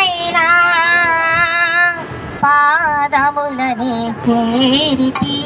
ప్రియమైన పాదములని చేరితి.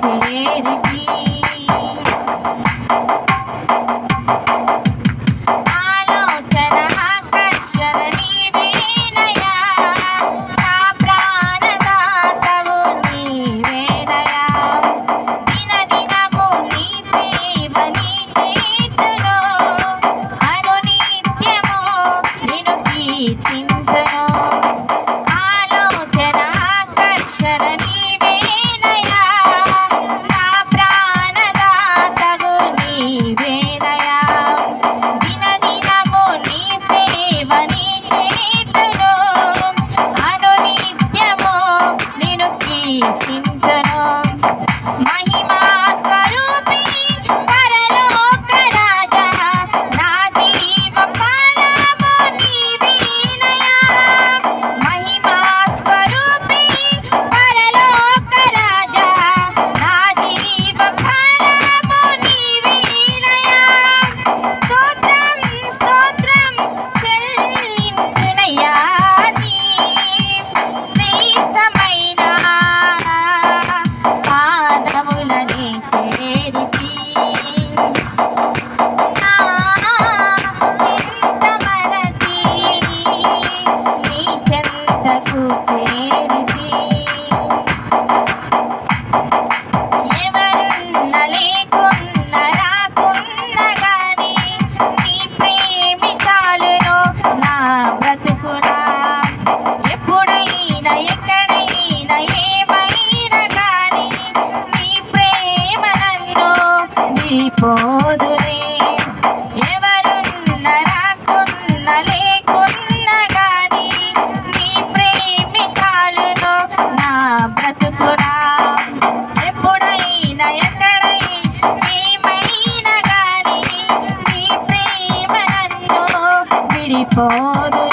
চলের গিয়ে పోదులే. ఎవరున్న రాకున్న లేకున్న గాని నీ ప్రేమి చాలును నా బ్రతుకురా. ఎప్పుడైనా ఎక్కడై మేమైనా గాని నీ ప్రేమ నన్ను విడిపోదు.